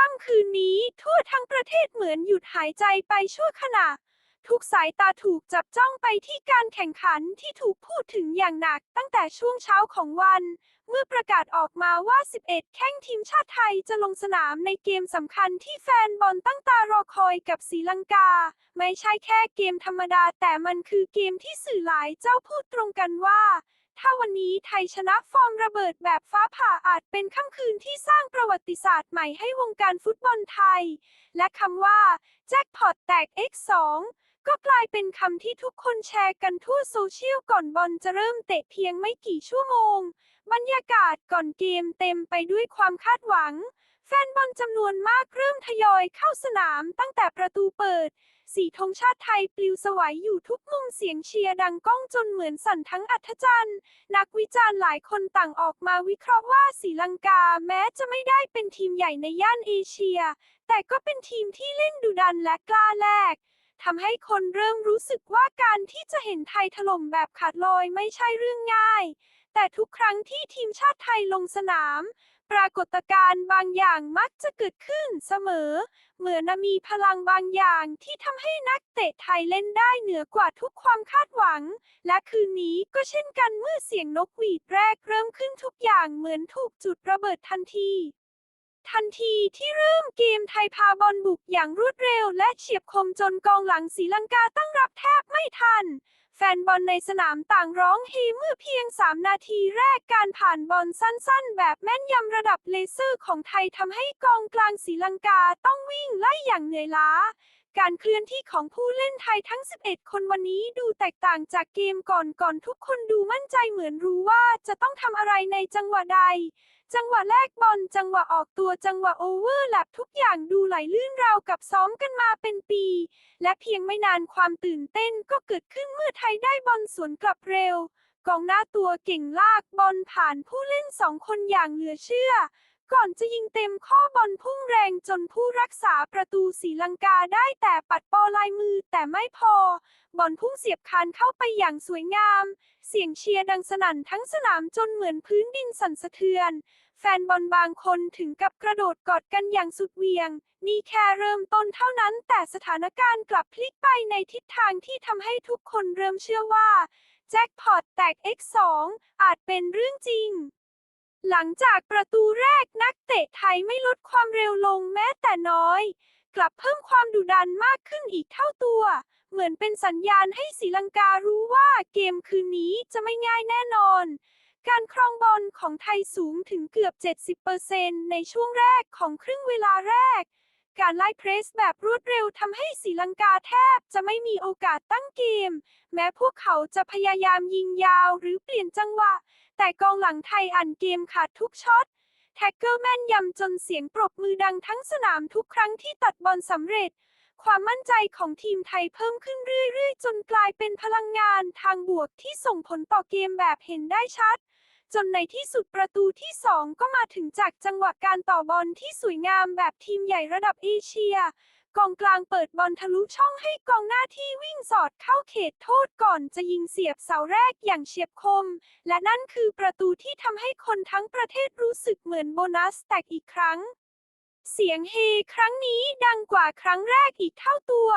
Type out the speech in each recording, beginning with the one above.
ค่ำคืนนี้ ทั่วทั้งประเทศเหมือนหยุดหายใจไปชั่วขณะ ทุกสายตาถูกจับจ้องไปที่การแข่งขันที่ถูกพูดถึงอย่างหนักตั้งแต่ช่วงเช้าของวัน เมื่อประกาศออกมาว่า 11 แข้งทีมชาติไทยจะลงสนามในเกมสำคัญที่แฟนบอลตั้งตารอคอยกับศรีลังกา ไม่ใช่แค่เกมธรรมดาแต่มันคือเกมที่สื่อหลายเจ้าพูดตรงกันว่า ถ้าวันนี้ไทยชนะฟอร์มระเบิดแบบฟ้าผ่าอาจเป็นค่ำคืนที่สร้างประวัติศาสตร์ใหม่ให้วงการฟุตบอลไทย และคำว่า แจ็คพอตแตก X2 ก็กลายเป็นคำที่ทุกคนแชร์กันทั่วโซเชียลก่อนบอลจะเริ่มเตะเพียงไม่กี่ชั่วโมง บรรยากาศก่อนเกมเต็มไปด้วยความคาดหวัง แฟนบอลจำนวนมากเริ่มทยอยเข้าสนามตั้งแต่ประตูเปิด สีธงชาติไทยปลิวสวัยอยู่ทุกมุมเสียงเชียร์ดังก้องจนเหมือนสั่นทั้งอัธจันทร์ นักวิจารณ์หลายคนต่างออกมาวิเคราะห์ว่าศรีลังกาแม้จะไม่ได้เป็นทีมใหญ่ในย่านเอเชีย แต่ก็เป็นทีมที่เล่นดุดันและกล้าแลกทำให้คนเริ่มรู้สึกว่าการที่จะเห็นไทยถล่มแบบขาดลอยไม่ใช่เรื่องง่าย แต่ทุกครั้งที่ทีมชาติไทยลงสนาม ปรากฏการณ์บางอย่างมักจะเกิดขึ้นเสมอ เหมือนมีพลังบางอย่างที่ทำให้นักเตะไทยเล่นได้เหนือกว่าทุกความคาดหวัง และคืนนี้ก็เช่นกันเมื่อเสียงนกหวีดแรกเริ่มขึ้นทุกอย่างเหมือนถูกจุดระเบิดทันทีทันทีที่เริ่มเกมไทยพาบอลบุกอย่างรวดเร็วและเฉียบคมจนกองหลังศรีลังกาตั้งรับแทบไม่ทัน แฟนบอลในสนามต่างร้องเฮเมื่อเพียง 3 นาทีแรกการผ่านบอลสั้นๆ แบบแม่นยำระดับเลเซอร์ของไทยทำให้กองกลางศรีลังกาต้องวิ่งไล่อย่างเหนื่อยล้า การเคลื่อนที่ของผู้เล่นไทยทั้ง 11 คนวันนี้ดูแตกต่างจากเกมก่อนก่อนทุกคนดูมั่นใจเหมือนรู้ว่าจะต้องทำอะไรในจังหวะใด จังหวะแรกบอลจังหวะออกตัวจังหวะโอเวอร์แลปทุกอย่างดูไหลลื่นราวกับซ้อมกันมาเป็นปี และเพียงไม่นานความตื่นเต้นก็เกิดขึ้นเมื่อไทยได้บอลสวนกลับเร็ว กองหน้าตัวเก่งลากบอลผ่านผู้เล่นสองคนอย่างเหลือเชื่อ ก่อนจะยิงเต็มข้อบอลพุ่งแรงจนผู้รักษาประตูศรีลังกาได้แต่ปัดปอลายมือแต่ไม่พอ บอลพุ่งเสียบคานเข้าไปอย่างสวยงาม เสียงเชียร์ดังสนั่นทั้งสนามจนเหมือนพื้นดินสั่นสะเทือน แฟนบอลบางคนถึงกับกระโดดกอดกันอย่างสุดเหวียง นี่แค่เริ่มต้นเท่านั้นแต่สถานการณ์กลับพลิกไปในทิศทางที่ทำให้ทุกคนเริ่มเชื่อว่าแจ็คพอตแตก X2 อาจเป็นเรื่องจริง หลังจากประตูแรกนักเตะไทยไม่ลดความเร็วลงแม้แต่น้อย กลับเพิ่มความดุดันมากขึ้นอีกเท่าตัว เหมือนเป็นสัญญาณให้ศรีลังการู้ว่าเกมคืนนี้จะไม่ง่ายแน่นอน การครองบอลของไทยสูงถึงเกือบ 70%ในช่วงแรกของครึ่งเวลาแรก การไล่เพรสแบบรวดเร็วทำให้ศรีลังกาแทบจะไม่มีโอกาสตั้งเกม แม้พวกเขาจะพยายามยิงยาวหรือเปลี่ยนจังหวะ แต่กองหลังไทยอ่านเกมขาดทุกช็อตแท็กเกอร์แม่นยำจนเสียงปรบมือดังทั้งสนามทุกครั้งที่ตัดบอลสำเร็จ ความมั่นใจของทีมไทยเพิ่มขึ้นเรื่อยๆ จนกลายเป็นพลังงานทางบวกที่ส่งผลต่อเกมแบบเห็นได้ชัด จนในที่สุดประตูที่สองก็มาถึงจากจังหวะการต่อบอลที่สวยงามแบบทีมใหญ่ระดับเอเชีย กองกลางเปิดบอลทะลุช่องให้กองหน้าที่วิ่งสอดเข้าเขตโทษก่อนจะยิงเสียบเสาแรกอย่างเฉียบคม และนั่นคือประตูที่ทำให้คนทั้งประเทศรู้สึกเหมือนโบนัสแตกอีกครั้ง เสียงเฮครั้งนี้ดังกว่าครั้งแรกอีกเท่าตัว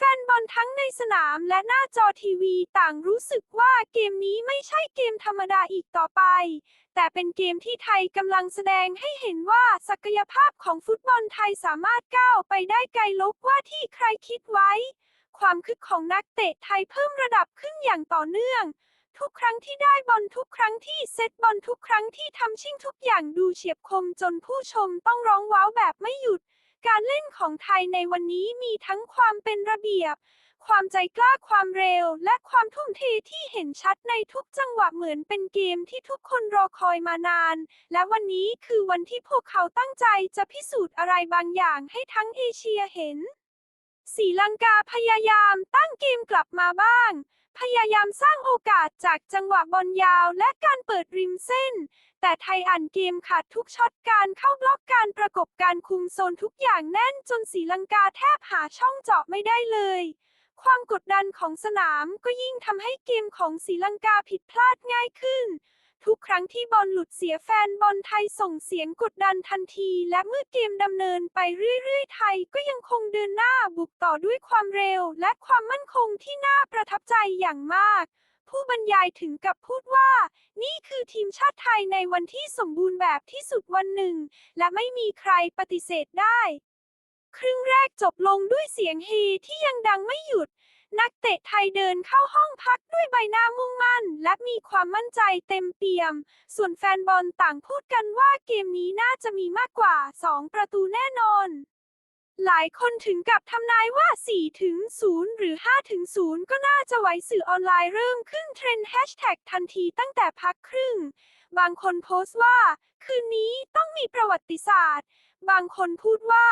แฟนบอลทั้งในสนามและหน้าจอทีวีต่างรู้สึกว่าเกมนี้ไม่ใช่เกมธรรมดาอีกต่อไป แต่เป็นเกมที่ไทยกำลังแสดงให้เห็นว่าศักยภาพของฟุตบอลไทยสามารถก้าวไปได้ไกลลบว่าที่ใครคิดไว้ ความคึกของนักเตะไทยเพิ่มระดับขึ้นอย่างต่อเนื่อง ทุกครั้งที่ได้บอลทุกครั้งที่เซตบอลทุกครั้งที่ทำชิ่งทุกอย่างดูเฉียบคมจนผู้ชมต้องร้องว้าวแบบไม่หยุด การเล่นของไทยในวันนี้มีทั้งความเป็นระเบียบ ความใจกล้าความเร็ว และความทุ่มเทที่เห็นชัดในทุกจังหวะเหมือนเป็นเกมที่ทุกคนรอคอยมานาน และวันนี้คือวันที่พวกเขาตั้งใจจะพิสูจน์อะไรบางอย่างให้ทั้งเอเชียเห็นศรีลังกาพยายามตั้งเกมกลับมาบ้าง พยายามสร้างโอกาสจากจังหวะบอลยาวและการเปิดริมเส้น แต่ไทยอ่านเกมขาดทุกช็อตการเข้าบล็อกการประกบการคุมโซนทุกอย่างแน่นจนศรีลังกาแทบหาช่องเจาะไม่ได้เลย ความกดดันของสนามก็ยิ่งทำให้เกมของศรีลังกาผิดพลาดง่ายขึ้น ทุกครั้งที่บอลหลุดเสียแฟนบอลไทยส่งเสียงกดดันทันที และเมื่อเกมดำเนินไปเรื่อยๆ ไทยก็ยังคงเดินหน้าบุกต่อด้วยความเร็ว และความมั่นคงที่น่าประทับใจอย่างมาก ผู้บรรยายถึงกับพูดว่า นี่คือทีมชาติไทยในวันที่สมบูรณ์แบบที่สุดวันหนึ่ง และไม่มีใครปฏิเสธได้ ครึ่งแรกจบลงด้วยเสียงเฮที่ยังดังไม่หยุด นักเตะไทยเดินเข้าห้องพักด้วยใบหน้ามุ่งมั่น และมีความมั่นใจเต็มเปี่ยม ส่วนแฟนบอลต่างพูดกันว่าเกมนี้น่าจะมีมากกว่า 2 ประตูแน่นอนหลายคนถึงกับทำนายว่า 4 ถึง 0 หรือ 5 ถึง 0 ก็น่าจะไหวสื่อออนไลน์เริ่มขึ้นเทรนด์แฮชแท็กทันทีตั้งแต่พักครึ่ง บางคนโพสต์ว่า คืนนี้ต้องมีประวัติศาสตร์ บางคนพูดว่า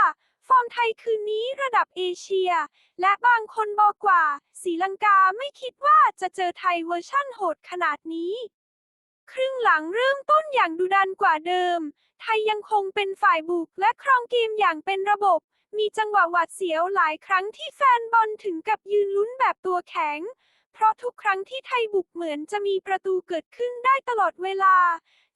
ฟอร์มไทยคืนนี้ระดับเอเชีย และบางคนบอกว่าศรีลังกาไม่คิดว่าจะเจอไทยเวอร์ชั่นโหดขนาดนี้ ครึ่งหลังเริ่มต้นอย่างดุดันกว่าเดิม ไทยยังคงเป็นฝ่ายบุกและครองเกมอย่างเป็นระบบ มีจังหวะหวาดเสียวหลายครั้งที่แฟนบอลถึงกับยืนลุ้นแบบตัวแข็ง เพราะทุกครั้งที่ไทยบุกเหมือนจะมีประตูเกิดขึ้นได้ตลอดเวลา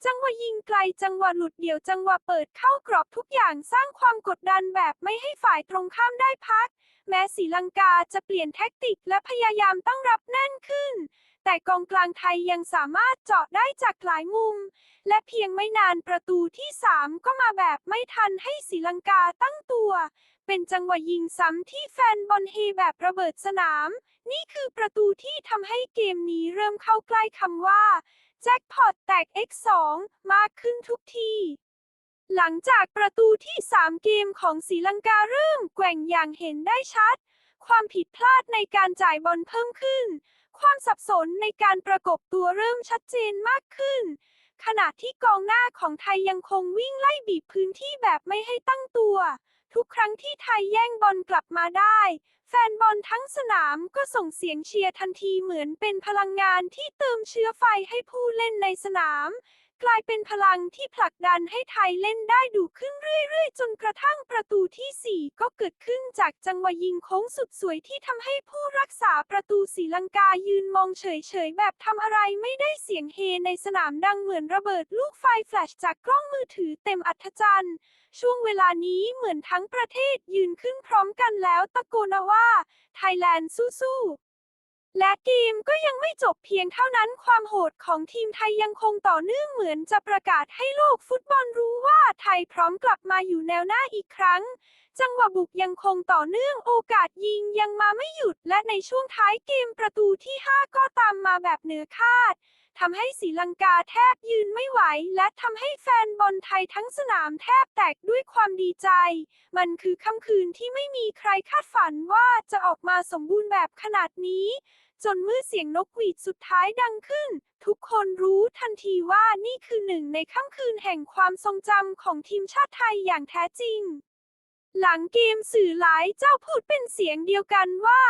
จังหวะยิงไกลจังหวะหลุดเดี่ยวจังหวะเปิดเข้ากรอบทุกอย่างสร้างความกดดันแบบไม่ให้ฝ่ายตรงข้ามได้พัก แม้ศรีลังกาจะเปลี่ยนแท็กติกและพยายามตั้งรับแน่นขึ้น แต่กองกลางไทยยังสามารถเจาะได้จากหลายมุม และเพียงไม่นานประตูที่ 3 ก็มาแบบไม่ทันให้ศรีลังกาตั้งตัว เป็นจังหวะยิงซ้ำที่แฟนบอลเฮแบบระเบิดสนาม นี่คือประตูที่ทำให้เกมนี้เริ่มเข้าใกล้คำว่า แจ็คพอตแตก X2 มากขึ้นทุกที หลังจากประตูที่ 3 เกมของศรีลังกาเริ่มแกว่งอย่างเห็นได้ชัด ความผิดพลาดในการจ่ายบอลเพิ่มขึ้น ความสับสนในการประกบตัวเริ่มชัดเจนมากขึ้น ขณะที่กองหน้าของไทยยังคงวิ่งไล่บีบพื้นที่แบบไม่ให้ตั้งตัว ทุกครั้งที่ไทยแย่งบอลกลับมาได้ แฟนบอลทั้งสนามก็ส่งเสียงเชียร์ทันทีเหมือนเป็นพลังงานที่เติมเชื้อไฟให้ผู้เล่นในสนาม กลายเป็นพลังที่ผลักดันให้ไทยเล่นได้ดุขึ้นเรื่อยๆ จนกระทั่งประตูที่ 4 ก็เกิดขึ้นจากจังหวะยิงโค้งสุดสวยที่ทำให้ผู้รักษาประตูศรีลังกายืนมองเฉยๆ แบบทำอะไรไม่ได้เสียงเฮในสนามดังเหมือนระเบิดลูกไฟแฟลชจากกล้องมือถือเต็มอัธจันทร์ ช่วงเวลานี้เหมือนทั้งประเทศยืนขึ้นพร้อมกันแล้วตะโกนว่าไทยแลนด์สู้ๆ และเกมก็ยังไม่จบเพียงเท่านั้นความโหดของทีมไทยยังคงต่อเนื่องเหมือนจะประกาศให้โลกฟุตบอลรู้ว่าไทยพร้อมกลับมาอยู่แนวหน้าอีกครั้ง จังหวะบุกยังคงต่อเนื่องโอกาสยิงยังมาไม่หยุดและในช่วงท้ายเกมประตูที่ 5 ก็ตามมาแบบเหนือคาด ทำให้ศรีลังกาแทบยืนไม่ไหว และทำให้แฟนบอลไทยทั้งสนามแทบแตกด้วยความดีใจ มันคือค่ำคืนที่ไม่มีใครคาดฝันว่าจะออกมาสมบูรณ์แบบขนาดนี้ จนเมื่อเสียงนกหวีดสุดท้ายดังขึ้น ทุกคนรู้ทันทีว่านี่คือหนึ่งในค่ำคืนแห่งความทรงจำของทีมชาติไทยอย่างแท้จริง หลังเกมสื่อหลายเจ้าพูดเป็นเสียงเดียวกันว่า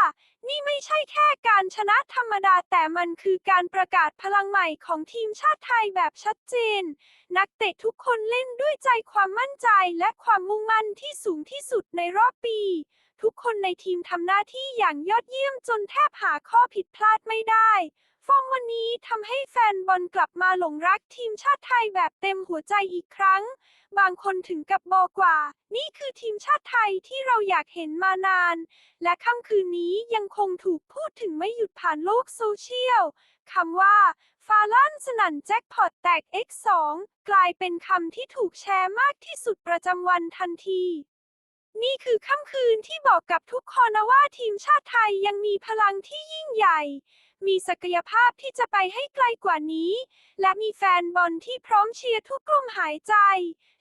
นี่ไม่ใช่แค่การชนะธรรมดาแต่มันคือการประกาศพลังใหม่ของทีมชาติไทยแบบชัดเจน นักเตะทุกคนเล่นด้วยใจความมั่นใจและความมุ่งมั่นที่สูงที่สุดในรอบปี ทุกคนในทีมทำหน้าที่อย่างยอดเยี่ยมจนแทบหาข้อผิดพลาดไม่ได้ ฟอร์มวันนี้ทำให้แฟนบอลกลับมาหลงรักทีมชาติไทยแบบเต็มหัวใจอีกครั้ง บางคนถึงกับบอกว่า นี่คือทีมชาติไทยที่เราอยากเห็นมานาน และค่ำคืนนี้ยังคงถูกพูดถึงไม่หยุดผ่านโลกโซเชียลคำว่า ฟาลันสนันแจ็คพอตแตก X2 กลายเป็นคำที่ถูกแชร์มากที่สุดประจำวันทันทีนี่คือค่ำคืนที่บอกกับทุกคนนะว่าทีมชาติไทยยังมีพลังที่ยิ่งใหญ่ มีศักยภาพที่จะไปให้ไกลกว่านี้ และมีแฟนบอลที่พร้อมเชียร์ทุกลมหายใจ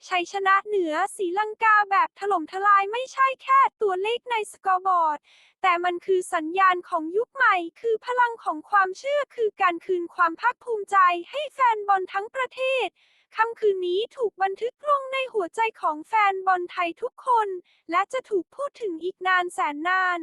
ชัยชนะเหนือศรีลังกาแบบถล่มทลายไม่ใช่แค่ตัวเลขในสกอร์บอร์ด แต่มันคือสัญญาณของยุคใหม่ คือพลังของความเชื่อคือการคืนความภาคภูมิใจให้แฟนบอลทั้งประเทศค่ำคืนนี้ถูกบันทึกลงในหัวใจของแฟนบอลไทยทุกคน และจะถูกพูดถึงอีกนานแสนนาน